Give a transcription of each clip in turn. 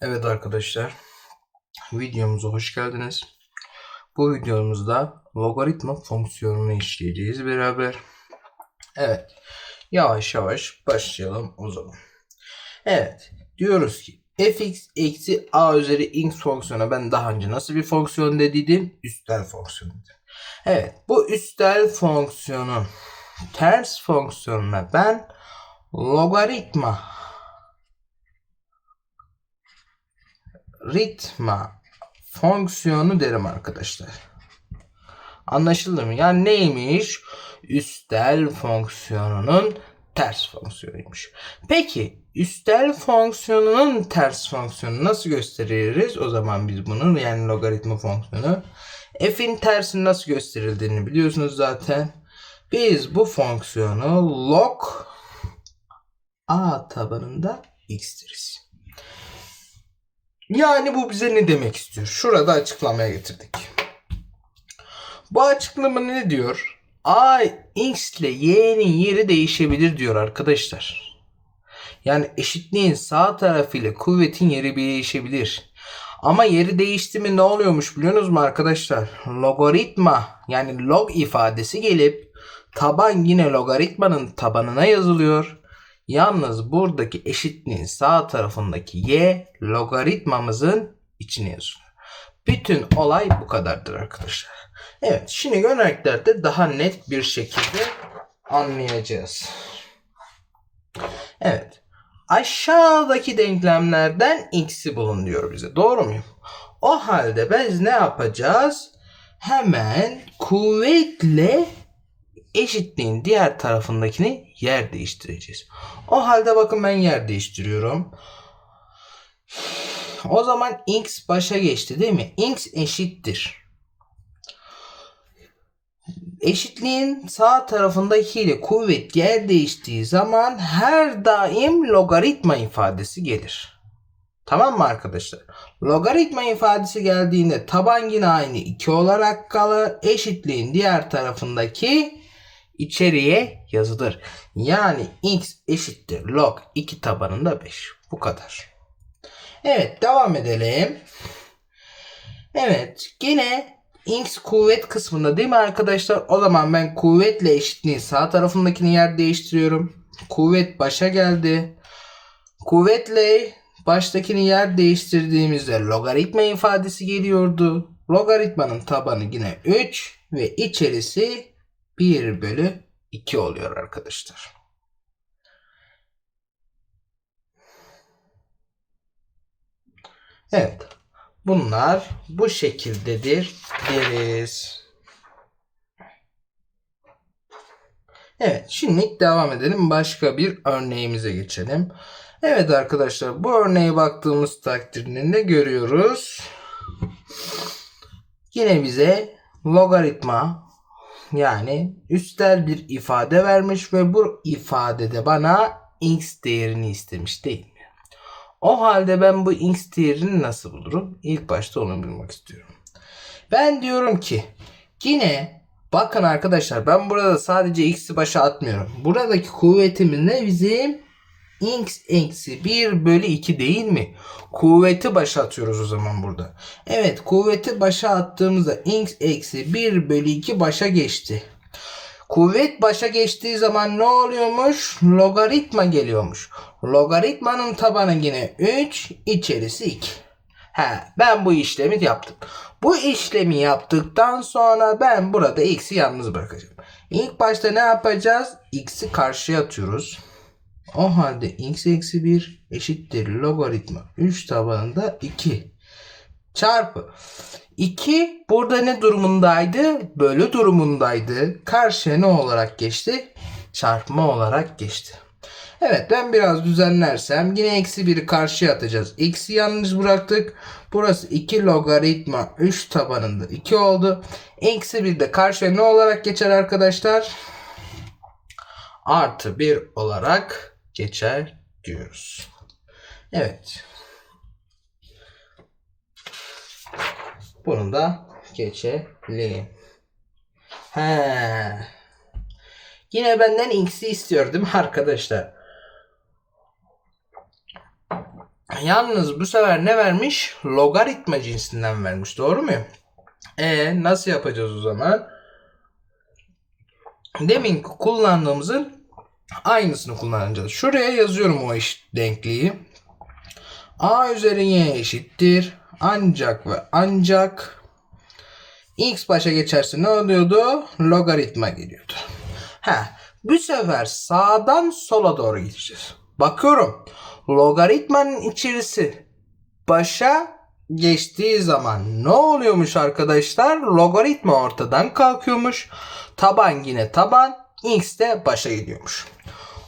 Evet arkadaşlar, videomuza hoş geldiniz. Bu videomuzda logaritma fonksiyonunu işleyeceğiz beraber. Evet, yavaş yavaş başlayalım o zaman. Evet, diyoruz ki fx eksi a üzeri x fonksiyonu ben daha önce nasıl bir fonksiyon dediydim? Üstel fonksiyonu. dedim. Evet, bu üstel fonksiyonun ters fonksiyonuna ben logaritma ritma fonksiyonu derim arkadaşlar. Anlaşıldı mı? Yani neymiş? Üstel fonksiyonunun ters fonksiyonuymuş. Peki üstel fonksiyonunun ters fonksiyonu nasıl gösteririz? O zaman biz bunun yani logaritma fonksiyonu f'in tersini nasıl gösterildiğini biliyorsunuz zaten. Biz bu fonksiyonu log a tabanında x deriz. Yani bu bize ne demek istiyor? Şurada açıklamaya getirdik. Bu açıklama ne diyor? A x ile y'nin yeri değişebilir diyor arkadaşlar. Yani eşitliğin sağ tarafı ile kuvvetin yeri değişebilir. Ama yeri değişti mi ne oluyormuş biliyorsunuz mu arkadaşlar? Logaritma yani log ifadesi gelip taban yine logaritmanın tabanına yazılıyor. Yalnız buradaki eşitliğin sağ tarafındaki y logaritmamızın içine yazılıyor. Bütün olay bu kadardır arkadaşlar. Evet şimdi örneklerde daha net bir şekilde anlayacağız. Evet. Aşağıdaki denklemlerden x'i bulun diyor bize. Doğru muyum? O halde biz ne yapacağız? Hemen kuvvetle eşitliğin diğer tarafındakini yer değiştireceğiz. O halde bakın ben yer değiştiriyorum. O zaman x başa geçti değil mi? x eşittir. Eşitliğin sağ tarafındaki ile kuvvet yer değiştiği zaman her daim logaritma ifadesi gelir. Tamam mı arkadaşlar? Logaritma ifadesi geldiğinde taban yine aynı 2 olarak kalır. Eşitliğin diğer tarafındaki içeriye yazılır. Yani x eşittir log 2 tabanında 5. Bu kadar. Evet devam edelim. Evet yine x kuvvet kısmında değil mi arkadaşlar? O zaman ben kuvvetle eşitliğin sağ tarafındakini yer değiştiriyorum. Kuvvet başa geldi. Kuvvetle baştakini yer değiştirdiğimizde logaritma ifadesi geliyordu. Logaritmanın tabanı yine 3 ve içerisi 1 bölü 2 oluyor arkadaşlar. Evet. Bunlar bu şekildedir deriz. Evet şimdi devam edelim. Başka bir örneğimize geçelim. Evet arkadaşlar bu örneğe baktığımız takdirde ne görüyoruz? Yine bize logaritma yani üstel bir ifade vermiş ve bu ifadede bana x değerini istemiş değil mi? O halde ben bu x değerini nasıl bulurum? İlk başta onu bulmak istiyorum. Ben diyorum ki yine bakın arkadaşlar ben burada sadece x'i başa atmıyorum. Buradaki kuvvetimiz ne bizim? X eksi 1 bölü 2 değil mi? Kuvveti başa atıyoruz o zaman burada. Evet kuvveti başa attığımızda x eksi 1 bölü 2 başa geçti. Kuvvet başa geçtiği zaman ne oluyormuş? Logaritma geliyormuş. Logaritmanın tabanı yine 3, içerisi 2. He, ben bu işlemi yaptım. Bu işlemi yaptıktan sonra ben burada x'i yalnız bırakacağım. İlk başta ne yapacağız? x'i karşıya atıyoruz. O halde x eksi 1 eşittir logaritma 3 tabanında 2 çarpı 2 burada ne durumundaydı? Bölü durumundaydı. Karşıya ne olarak geçti? Çarpma olarak geçti. Evet ben biraz düzenlersem yine eksi 1'i karşıya atacağız. X'i yalnız bıraktık. Burası 2 logaritma 3 tabanında 2 oldu. Eksi 1 de karşıya ne olarak geçer arkadaşlar? Artı 1 olarak geçer diyoruz. Evet. Bunu da geçelim. He. Yine benden x'i istiyor değil mi arkadaşlar? Yalnız bu sefer ne vermiş? Logaritma cinsinden vermiş. Doğru mu? E nasıl yapacağız o zaman? Demin kullandığımızın aynısını kullanacağız. Şuraya yazıyorum o eşit denkliği. A üzeri y eşittir. Ancak ve ancak x başa geçerse ne oluyordu? Logaritma geliyordu. Ha, bu sefer sağdan sola doğru gideceğiz. Bakıyorum. Logaritmanın içerisi başa geçtiği zaman ne oluyormuş arkadaşlar? Logaritma ortadan kalkıyormuş. Taban yine taban. X de başa gidiyormuş.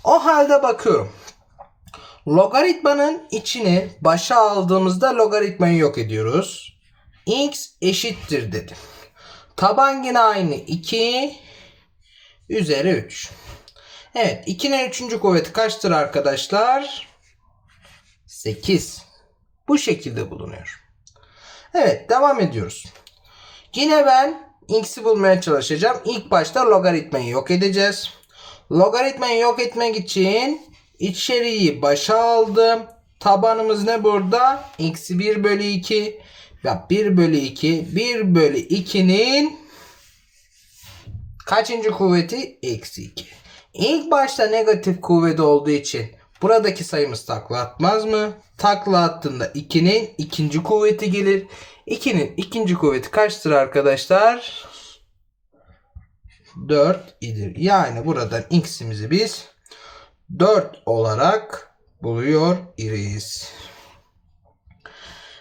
O halde bakıyorum. Logaritmanın içini başa aldığımızda logaritmayı yok ediyoruz. X eşittir dedim. Taban yine aynı 2 üzeri 3. Evet 2'nin 3. kuvveti kaçtır arkadaşlar? 8. Bu şekilde bulunuyor. Evet devam ediyoruz. Yine ben x'i bulmaya çalışacağım. İlk başta logaritmayı yok edeceğiz. Logaritmayı yok etmek için içeriği başa aldım. Tabanımız ne burada? Eksi 1 bölü 2. Ya 1 bölü 2. 1 bölü 2'nin kaçıncı kuvveti? Eksi 2. İlk başta negatif kuvveti olduğu için buradaki sayımız takla atmaz mı? Takla attığında 2'nin ikinci kuvveti gelir. 2'nin ikinci kuvveti kaçtır arkadaşlar? 4 idir. Yani buradan x'imizi biz 4 olarak buluyor iriz.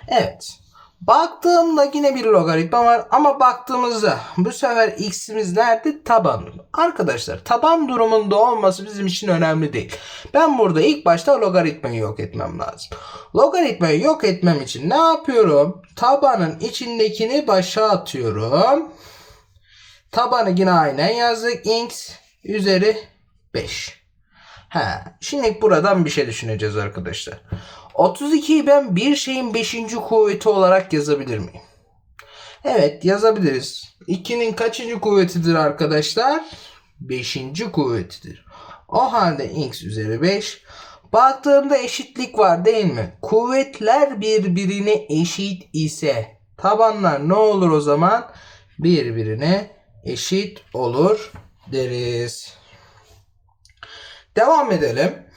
Evet. Baktığımda yine bir logaritma var ama baktığımızda bu sefer x'imiz nerede? Taban. Arkadaşlar taban durumunda olması bizim için önemli değil. Ben burada ilk başta logaritmayı yok etmem lazım. Logaritmayı yok etmem için ne yapıyorum? Tabanın içindekini başa atıyorum. Tabanı yine aynen yazdık. x üzeri 5. Ha, şimdi buradan bir şey düşüneceğiz arkadaşlar. 32'yi ben bir şeyin 5. kuvveti olarak yazabilir miyim? Evet yazabiliriz. 2'nin kaçıncı kuvvetidir arkadaşlar? 5. kuvvetidir. O halde x üzeri 5. Baktığımda eşitlik var değil mi? Kuvvetler birbirine eşit ise tabanlar ne olur o zaman? Birbirine eşit olur deriz. Devam edelim.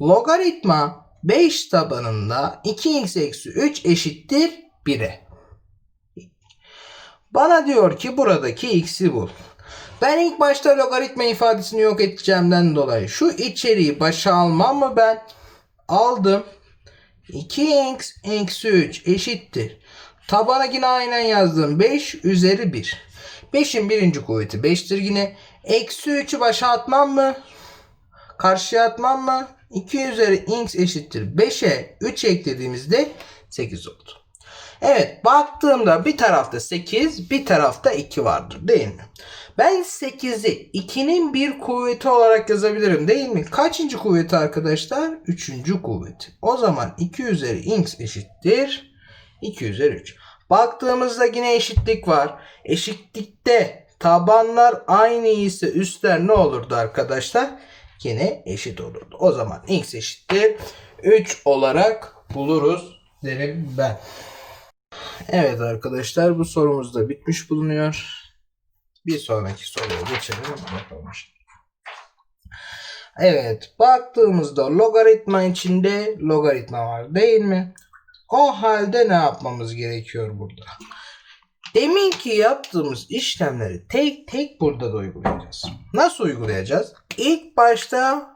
Logaritma 5 tabanında 2x eksi 3 eşittir 1'e. Bana diyor ki buradaki x'i bul. Ben ilk başta logaritma ifadesini yok edeceğimden dolayı şu içeriği başa almam mı ben? Aldım. 2x eksi 3 eşittir. Tabana yine aynen yazdım. 5 üzeri 1. 5'in birinci kuvveti 5'tir yine. Eksi 3'ü başa atmam mı? Karşıya atmam mı? 2 üzeri x eşittir 5'e 3 eklediğimizde 8 oldu. Evet baktığımda bir tarafta 8 bir tarafta 2 vardır değil mi? Ben 8'i 2'nin bir kuvveti olarak yazabilirim değil mi? Kaçıncı kuvveti arkadaşlar? Üçüncü kuvveti. O zaman 2 üzeri x eşittir 2 üzeri 3. Baktığımızda yine eşitlik var. Eşitlikte tabanlar aynı ise üstler ne olurdu arkadaşlar? Yine eşit olurdu. O zaman x eşittir 3 olarak buluruz derim ben. Evet arkadaşlar bu sorumuz da bitmiş bulunuyor. Bir sonraki soruya geçelim. Evet baktığımızda logaritma içinde logaritma var değil mi? O halde ne yapmamız gerekiyor burada? Deminki yaptığımız işlemleri tek tek burada da uygulayacağız. Nasıl uygulayacağız? İlk başta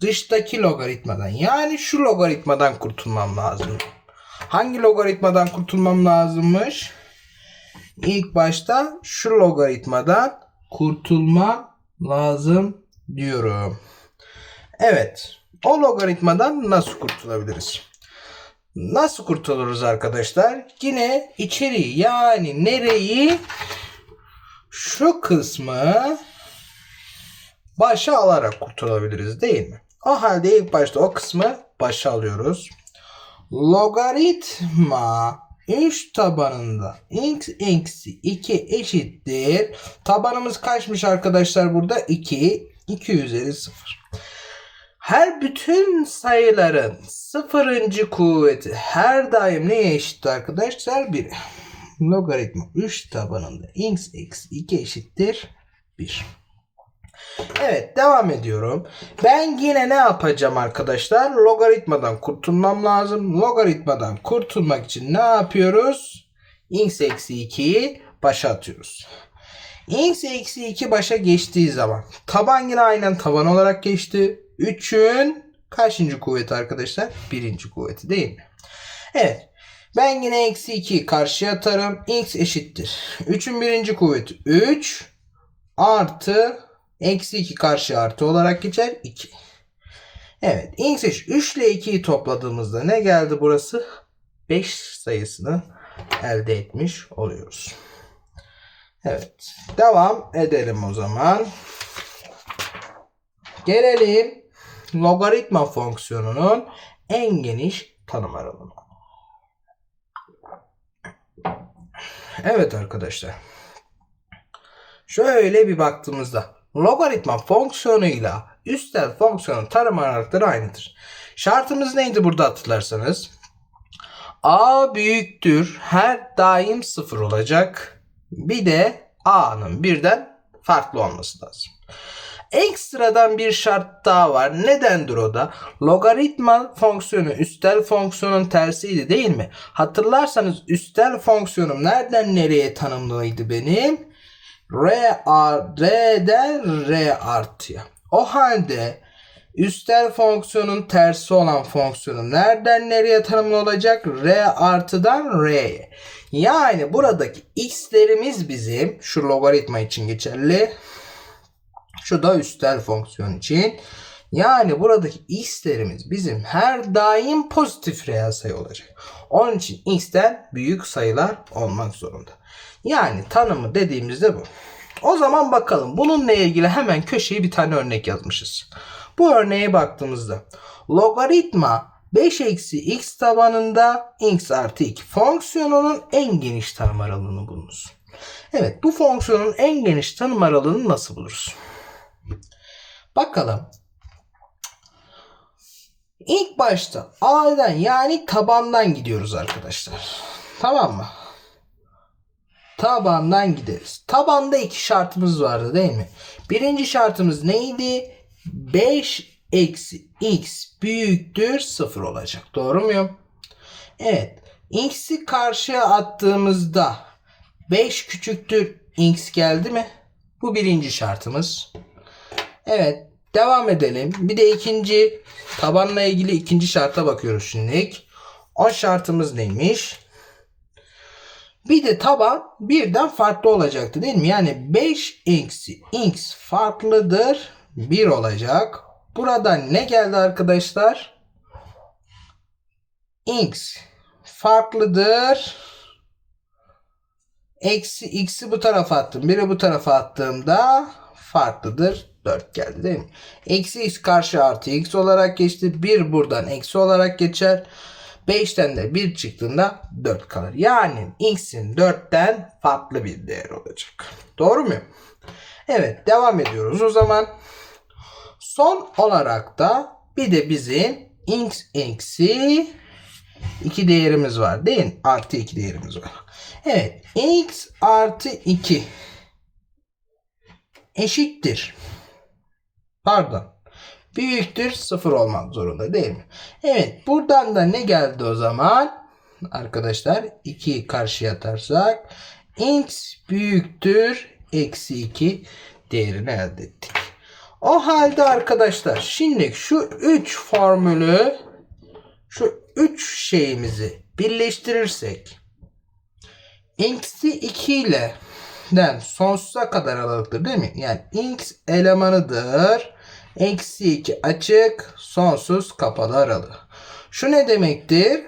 dıştaki logaritmadan yani şu logaritmadan kurtulmam lazım. Hangi logaritmadan kurtulmam lazımmış? İlk başta şu logaritmadan kurtulma lazım diyorum. Evet. O logaritmadan nasıl kurtulabiliriz? Nasıl kurtuluruz arkadaşlar? Yine içeriği yani nereyi şu kısmı başa alarak kurtulabiliriz değil mi? O halde ilk başta o kısmı başa alıyoruz. Logaritma 3 tabanında x eksi 2 eşittir. Tabanımız kaçmış arkadaşlar burada? 2. 2 üzeri 0. Her bütün sayıların sıfırıncı kuvveti her daim neye eşittir arkadaşlar? 1. Logaritma 3 tabanında x eksi 2 eşittir 1. Evet devam ediyorum. Ben yine ne yapacağım arkadaşlar? Logaritmadan kurtulmam lazım. Logaritmadan kurtulmak için ne yapıyoruz? x eksi 2'yi başa atıyoruz. x eksi 2 başa geçtiği zaman taban yine aynen taban olarak geçti. 3'ün kaçıncı kuvveti arkadaşlar? Birinci kuvveti değil mi? Evet. Ben yine eksi 2'yi karşıya atarım. x eşittir. 3'ün birinci kuvveti 3 artı eksi 2 karşı artı olarak geçer 2. Evet. x eşit 3 ile 2'yi topladığımızda ne geldi burası? 5 sayısını elde etmiş oluyoruz. Evet. Devam edelim o zaman. Gelelim logaritma fonksiyonunun en geniş tanım aralığına. Evet arkadaşlar. Şöyle bir baktığımızda logaritma fonksiyonuyla üstel fonksiyonun tanım aralıkları aynıdır. Şartımız neydi burada hatırlarsanız? A büyüktür her daim sıfır olacak. Bir de A'nın birden farklı olması lazım. Ekstradan bir şart daha var. Nedendir o da? Logaritma fonksiyonu üstel fonksiyonun tersiydi değil mi? Hatırlarsanız üstel fonksiyonum nereden nereye tanımlıydı benim? R, R'den R artıya. O halde üstel fonksiyonun tersi olan fonksiyonum nereden nereye tanımlı olacak? R artıdan R'ye. Yani buradaki x'lerimiz bizim şu logaritma için geçerli. Şu da üstel fonksiyon için. Yani buradaki x'lerimiz bizim her daim pozitif reel sayı olacak. Onun için x'ten büyük sayılar olmak zorunda. Yani tanımı dediğimizde bu. O zaman bakalım bununla ilgili hemen köşeye bir tane örnek yazmışız. Bu örneğe baktığımızda logaritma 5 eksi x tabanında x artı 2 fonksiyonunun en geniş tanım aralığını bulunuz. Evet bu fonksiyonun en geniş tanım aralığını nasıl buluruz? Bakalım. İlk başta A'dan yani tabandan gidiyoruz arkadaşlar. Tamam mı? Tabandan gideriz. Tabanda iki şartımız vardı değil mi? Birinci şartımız neydi? 5 eksi x büyüktür 0 olacak. Doğru muyum? Evet. X'i karşıya attığımızda 5 küçüktür x geldi mi? Bu birinci şartımız. Evet. Devam edelim. Bir de ikinci tabanla ilgili ikinci şarta bakıyoruz şimdilik. O şartımız neymiş? Bir de taban birden farklı olacaktı değil mi? Yani 5 eksi x farklıdır 1 olacak. Buradan ne geldi arkadaşlar? x farklıdır. Eksi x'i bu tarafa attım. 1'i bu tarafa attığımda farklıdır. 4 geldi değil mi? Eksi x karşı artı x olarak geçti. 1 buradan eksi olarak geçer. 5'ten de 1 çıktığında 4 kalır. Yani x'in 4'ten farklı bir değer olacak. Doğru mu? Evet devam ediyoruz o zaman. Son olarak da bir de bizim x eksi 2 değerimiz var değil mi? Artı 2 değerimiz var. Evet x artı 2 eşittir. Pardon. Büyüktür 0 olmak zorunda değil mi? Evet buradan da ne geldi o zaman? Arkadaşlar 2'yi karşıya atarsak x büyüktür eksi 2 değerini elde ettik. O halde arkadaşlar şimdi şu 3 formülü şu 3 şeyimizi birleştirirsek x'i 2 ile den sonsuza kadar aralıktır değil mi? Yani x elemanıdır. Eksi 2 açık sonsuz kapalı aralığı. Şu ne demektir?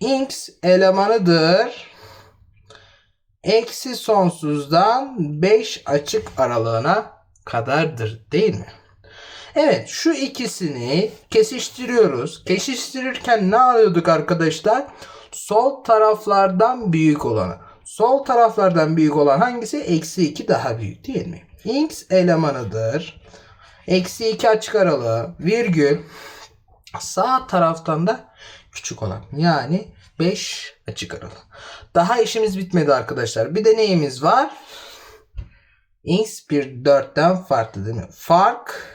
x elemanıdır. Eksi sonsuzdan 5 açık aralığına kadardır değil mi? Evet şu ikisini kesiştiriyoruz. Kesiştirirken ne alıyorduk arkadaşlar? Sol taraflardan büyük olanı. Sol taraflardan büyük olan hangisi? Eksi 2 daha büyük değil mi? X elemanıdır. Eksi 2 açık aralığı virgül sağ taraftan da küçük olan yani 5 açık aralığı. Daha işimiz bitmedi arkadaşlar. Bir de neyimiz var? X bir 4'ten farklı değil mi? Fark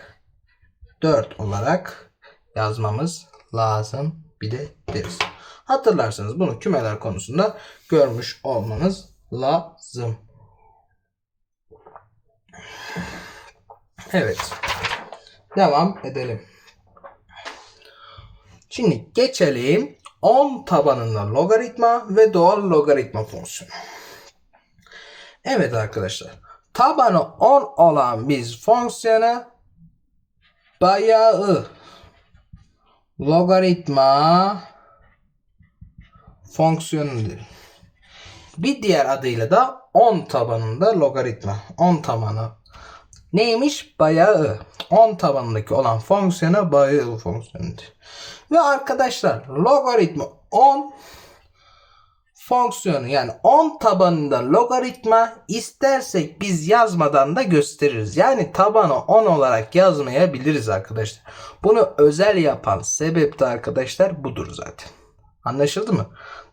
4 olarak yazmamız lazım. Bir de deriz. Hatırlarsanız bunu kümeler konusunda görmüş olmanız lazım. Evet. Devam edelim. Şimdi geçelim 10 tabanında logaritma ve doğal logaritma fonksiyonu. Evet arkadaşlar. Tabanı 10 olan biz fonksiyona bayağı logaritma fonksiyonudur. Bir diğer adıyla da 10 tabanında logaritma. 10 tabanı neymiş? Bayağı. 10 tabanındaki olan fonksiyona bayağı fonksiyonudur. Ve arkadaşlar logaritma 10 fonksiyonu yani 10 tabanında logaritma istersek biz yazmadan da gösteririz. Yani tabanı 10 olarak yazmayabiliriz arkadaşlar. Bunu özel yapan sebep de arkadaşlar budur zaten. Anlaşıldı mı?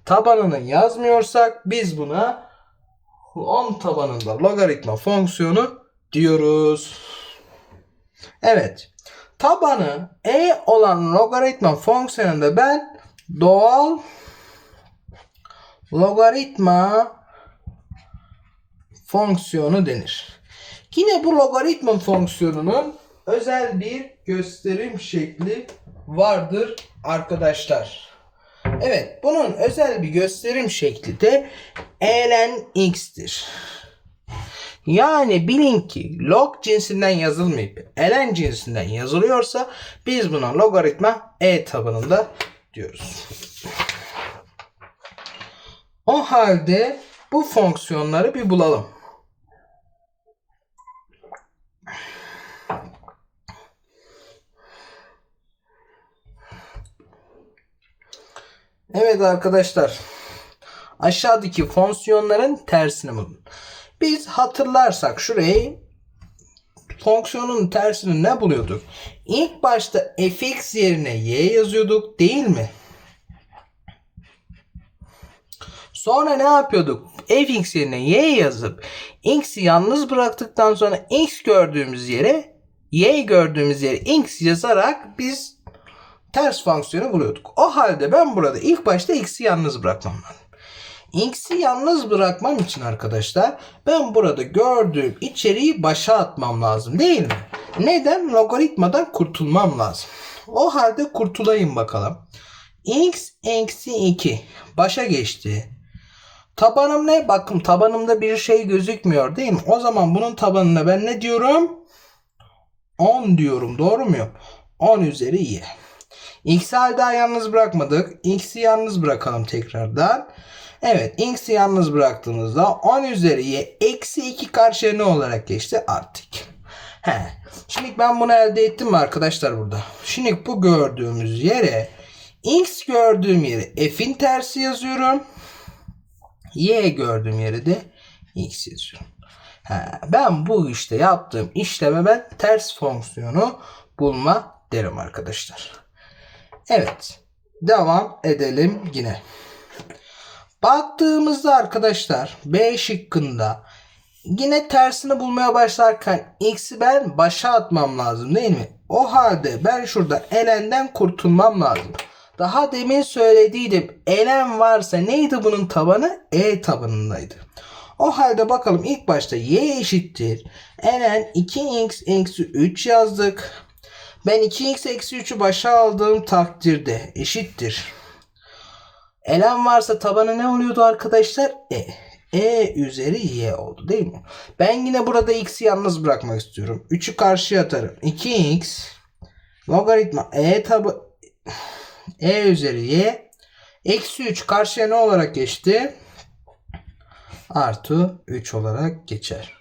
Tabanını yazmıyorsak biz buna 10 tabanında logaritma fonksiyonu diyoruz. Evet. Tabanı e olan logaritma fonksiyonunda ben doğal logaritma fonksiyonu denir. Yine bu logaritma fonksiyonunun özel bir gösterim şekli vardır arkadaşlar. Evet bunun özel bir gösterim şekli de ln x'tir. Yani bilin ki log cinsinden yazılmayıp ln cinsinden yazılıyorsa biz buna logaritma e tabanında diyoruz. O halde bu fonksiyonları bir bulalım. Evet arkadaşlar. Aşağıdaki fonksiyonların tersini bulun. Biz hatırlarsak şurayı fonksiyonun tersini ne buluyorduk? İlk başta fx yerine y yazıyorduk değil mi? Sonra ne yapıyorduk? fx yerine y yazıp x'i yalnız bıraktıktan sonra x gördüğümüz yere y gördüğümüz yere x yazarak biz ters fonksiyonu buluyorduk. O halde ben burada ilk başta x'i yalnız bırakmam lazım. X'i yalnız bırakmam için arkadaşlar ben burada gördüğüm içeriği başa atmam lazım değil mi? Neden? Logaritmadan kurtulmam lazım. O halde kurtulayım bakalım. X eksi 2 başa geçti. Tabanım ne? Bakın tabanımda bir şey gözükmüyor değil mi? O zaman bunun tabanına ben ne diyorum? 10 diyorum. Doğru muyum? 10 üzeri y. X'i hala yalnız bırakmadık. X'i yalnız bırakalım tekrardan. Evet x'i yalnız bıraktığımızda 10 üzeri y eksi 2 karşıya ne olarak geçti? Artık. He. Şimdi ben bunu elde ettim mi arkadaşlar burada? Şimdi bu gördüğümüz yere x gördüğüm yere f'in tersi yazıyorum. y gördüğüm yere de x yazıyorum. He. Ben bu işte yaptığım işleme ben ters fonksiyonu bulma derim arkadaşlar. Evet. Devam edelim yine. Baktığımızda arkadaşlar B şıkkında yine tersini bulmaya başlarken x'i ben başa atmam lazım değil mi? O halde ben şurada elenden kurtulmam lazım. Daha demin söylediydim. Elen varsa neydi bunun tabanı? E tabanındaydı. O halde bakalım ilk başta y eşittir. Elen 2x eksi 3 yazdık. Ben 2x eksi 3'ü başa aldığım takdirde eşittir. Elen varsa tabanı ne oluyordu arkadaşlar? E. E üzeri y oldu değil mi? Ben yine burada x'i yalnız bırakmak istiyorum. 3'ü karşıya atarım. 2x logaritma e tabi e üzeri y eksi 3 karşıya ne olarak geçti? Artı 3 olarak geçer.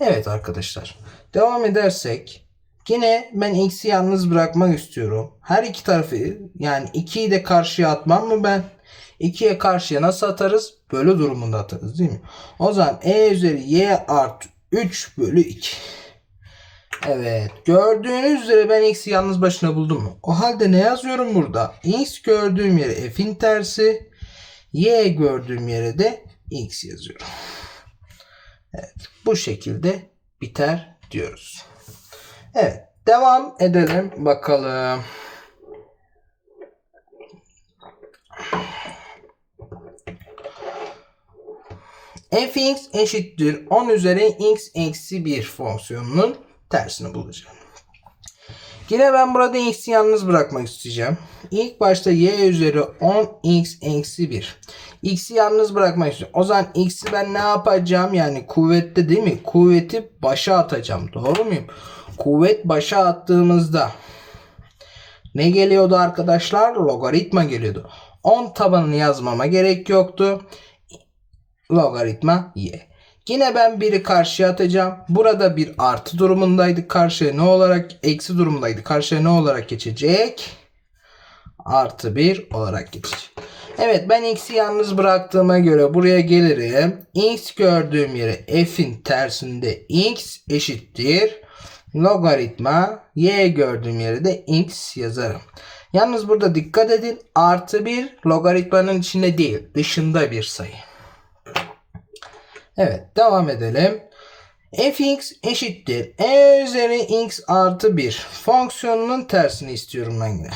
Evet arkadaşlar. Devam edersek Yine ben x'i yalnız bırakmak istiyorum. Her iki tarafı yani 2'yi de karşıya atmam mı ben? 2'ye karşıya nasıl atarız? Bölü durumunda atarız değil mi? O zaman e üzeri y artı 3 bölü 2. Evet. Gördüğünüz üzere ben x'i yalnız başına buldum? O halde ne yazıyorum burada? x gördüğüm yere f'in tersi. y gördüğüm yere de x yazıyorum. Evet. Bu şekilde biter diyoruz. Evet. Devam edelim bakalım. Fx eşittir 10 üzeri x eksi 1 fonksiyonunun tersini bulacağım. Yine ben burada x'i yalnız bırakmak isteyeceğim. İlk başta y üzeri 10x eksi 1. x'i yalnız bırakmak istiyorum. O zaman x'i ben ne yapacağım? Yani kuvvette değil mi? Kuvveti başa atacağım. Doğru muyum? Kuvvet başa attığımızda ne geliyordu arkadaşlar? Logaritma geliyordu. 10 tabanını yazmama gerek yoktu. Logaritma y. Yine ben biri karşıya atacağım. Burada bir artı durumundaydı. Karşıya ne olarak eksi durumundaydı. Karşıya ne olarak geçecek? Artı 1 olarak geçecek. Evet ben x'i yalnız bıraktığıma göre buraya gelirim. x gördüğüm yere f'in tersinde x eşittir. Logaritma y gördüğüm yere de x yazarım. Yalnız burada dikkat edin. Artı 1 logaritmanın içinde değil. Dışında bir sayı. Evet devam edelim. fx eşittir. e üzeri x artı 1 fonksiyonunun tersini istiyorum ben yine.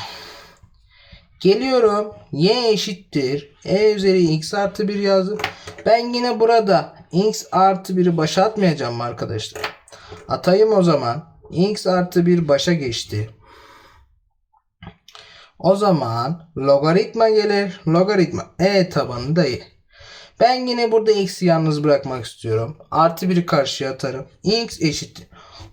Geliyorum. y eşittir. e üzeri x artı 1 yazdım. Ben yine burada x artı 1'i başa atmayacağım arkadaşlar? Atayım o zaman. x artı 1 başa geçti. O zaman logaritma gelir. Logaritma e tabanı da. Ben yine burada x'i yalnız bırakmak istiyorum. Artı 1'i karşıya atarım. x eşittir.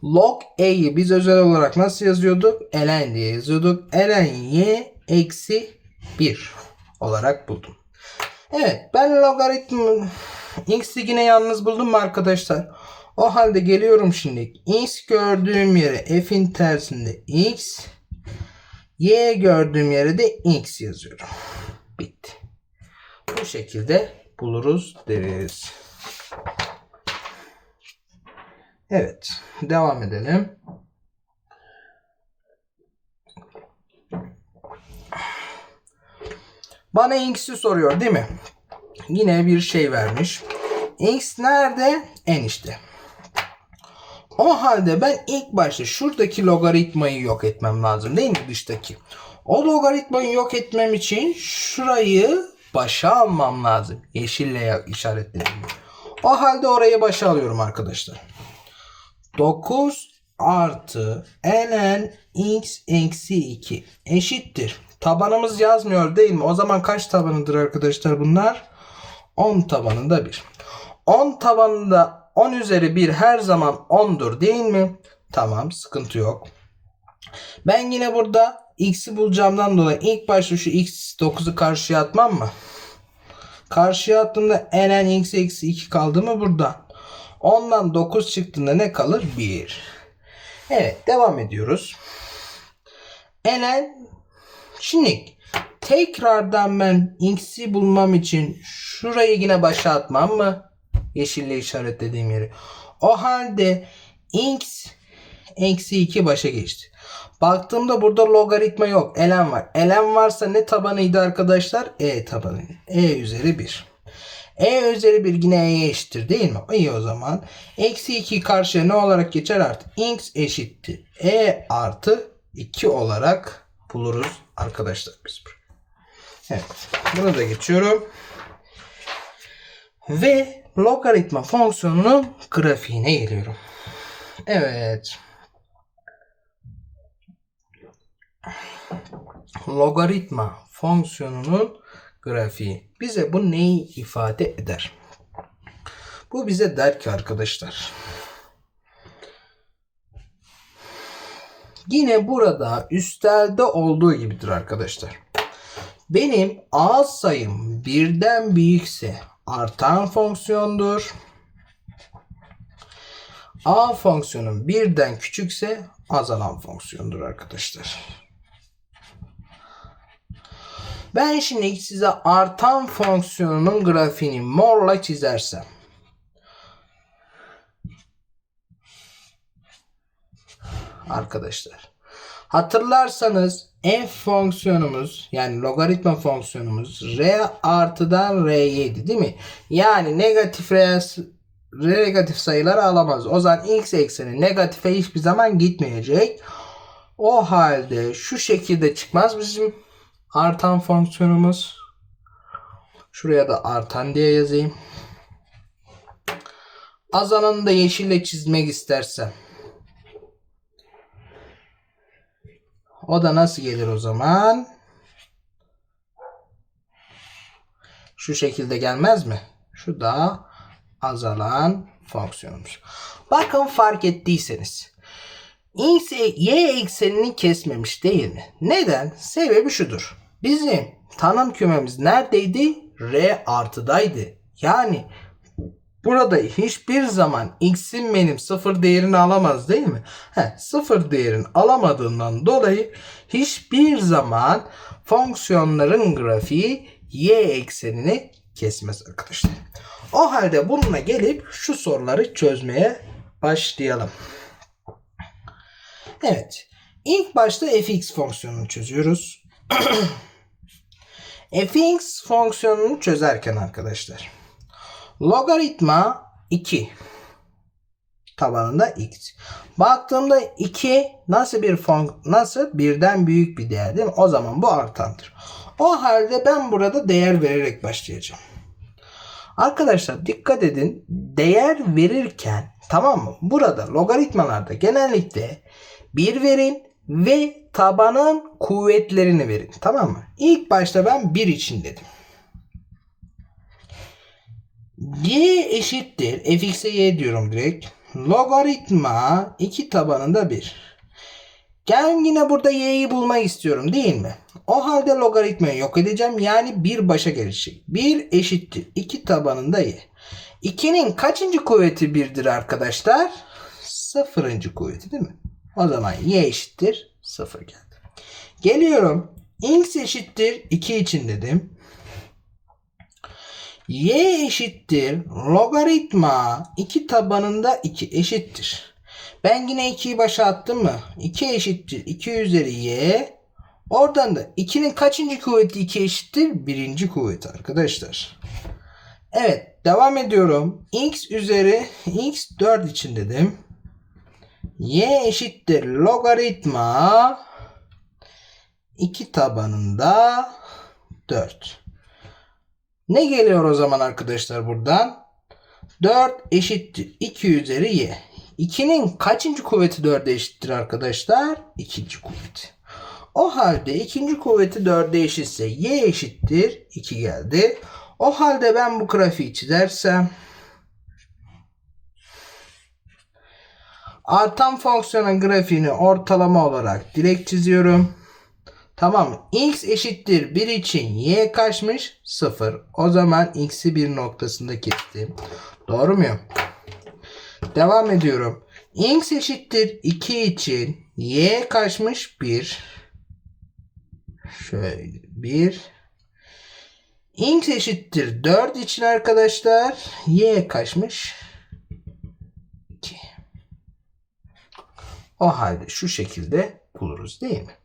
Log e'yi biz özel olarak nasıl yazıyorduk? ln diye yazıyorduk. ln y eksi 1 olarak buldum. Evet ben logaritma x'i yine yalnız buldum mu arkadaşlar? O halde geliyorum şimdi. x gördüğüm yere f'in tersinde x y gördüğüm yere de x yazıyorum. Bitti. Bu şekilde buluruz deriz. Evet. Devam edelim. Bana x'i soruyor değil mi? Yine bir şey vermiş. x nerede? En işte. O halde ben ilk başta şuradaki logaritmayı yok etmem lazım değil mi dıştaki? O logaritmayı yok etmem için şurayı başa almam lazım. Yeşille işaretledim. O halde orayı başa alıyorum arkadaşlar. 9 artı ln x eksi 2 eşittir. Tabanımız yazmıyor değil mi? O zaman kaç tabanıdır arkadaşlar bunlar? 10 tabanında 1. 10 tabanında 10 üzeri 1 her zaman 10'dur değil mi? Tamam sıkıntı yok. Ben yine burada x'i bulacağımdan dolayı ilk başta şu x 9'u karşıya atmam mı? Karşıya attığımda ln x eksi 2 kaldı mı burada? Ondan 9 çıktığında ne kalır? 1. Evet devam ediyoruz. ln şimdi tekrardan ben x'i bulmam için şurayı yine başa atmam mı? Yeşille işaretlediğim yeri. O halde x eksi 2 başa geçti. Baktığımda burada logaritma yok. ln var. ln varsa ne tabanıydı arkadaşlar? e tabanı. e üzeri 1. e üzeri 1 yine e'ye eşittir değil mi? İyi o zaman. Eksi 2 karşıya ne olarak geçer artık? x eşittir. e artı 2 olarak buluruz arkadaşlar biz. Evet. Bunu da geçiyorum. Ve logaritma fonksiyonunun grafiğine geliyorum. Evet. Logaritma fonksiyonunun grafiği. Bize bu neyi ifade eder? Bu bize der ki arkadaşlar. Yine burada üstelde olduğu gibidir arkadaşlar. Benim a sayım birden büyükse artan fonksiyondur. A fonksiyonun birden küçükse azalan fonksiyondur arkadaşlar. Ben şimdi size artan fonksiyonunun grafiğini morla çizersem. arkadaşlar. Hatırlarsanız f fonksiyonumuz yani logaritma fonksiyonumuz r artıdan r'ydi değil mi? Yani negatif r, r negatif sayıları alamaz. O zaman x ekseni negatife hiçbir zaman gitmeyecek. O halde şu şekilde çıkmaz bizim artan fonksiyonumuz. Şuraya da artan diye yazayım. Azanını da yeşille çizmek istersem. O da nasıl gelir o zaman? Şu şekilde gelmez mi? Şu da azalan fonksiyonumuz. Bakın fark ettiyseniz. Y eksenini kesmemiş değil mi? Neden? Sebebi şudur. Bizim tanım kümemiz neredeydi? R artıdaydı. Yani burada hiçbir zaman x'in benim sıfır değerini alamaz değil mi? He, sıfır değerini alamadığından dolayı hiçbir zaman fonksiyonların grafiği y eksenini kesmez arkadaşlar. O halde bununla gelip şu soruları çözmeye başlayalım. Evet. İlk başta fx fonksiyonunu çözüyoruz. fx fonksiyonunu çözerken arkadaşlar. Logaritma 2 tabanında x. Baktığımda 2 nasıl bir fon nasıl birden büyük bir değer değil mi? O zaman bu artandır. O halde ben burada değer vererek başlayacağım. Arkadaşlar dikkat edin. Değer verirken tamam mı? Burada logaritmalarda genellikle bir verin ve tabanın kuvvetlerini verin. Tamam mı? İlk başta ben 1 için dedim. y eşittir. fx'e y diyorum direkt. Logaritma 2 tabanında 1. Gel yine burada y'yi bulmak istiyorum değil mi? O halde logaritmayı yok edeceğim. Yani 1 başa gelecek. 1 eşittir. 2 tabanında y. 2'nin kaçıncı kuvveti 1'dir arkadaşlar? Sıfırıncı kuvveti değil mi? O zaman y eşittir 0 geldi. Geliyorum. x eşittir 2 için dedim. y eşittir logaritma 2 tabanında 2 eşittir. Ben yine 2'yi başa attım mı? 2 eşittir 2 üzeri y. Oradan da 2'nin kaçıncı kuvveti 2 eşittir? Birinci kuvveti arkadaşlar. Evet devam ediyorum. x üzeri x 4 için dedim y eşittir logaritma 2 tabanında 4. Ne geliyor o zaman arkadaşlar buradan? 4 eşittir 2 üzeri y. 2'nin kaçıncı kuvveti 4'e eşittir arkadaşlar? İkinci kuvveti. O halde ikinci kuvveti 4'e eşitse y eşittir 2 geldi. O halde ben bu grafiği çizersem Artan fonksiyonun grafiğini ortalama olarak direkt çiziyorum. Tamam x eşittir 1 için y kaçmış? 0. O zaman x'i bir noktasında kestim. Doğru muyum? Devam ediyorum. x eşittir 2 için y kaçmış? 1. Şöyle 1. x eşittir 4 için arkadaşlar y kaçmış? O halde şu şekilde buluruz değil mi?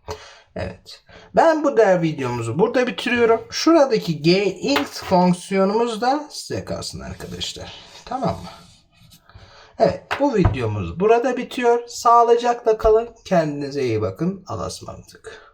Evet. Ben bu der videomuzu burada bitiriyorum. Şuradaki gx fonksiyonumuz da size kalsın arkadaşlar. Tamam mı? Evet bu videomuz burada bitiyor. Sağlıcakla kalın. Kendinize iyi bakın. Allah'a ısmarladık.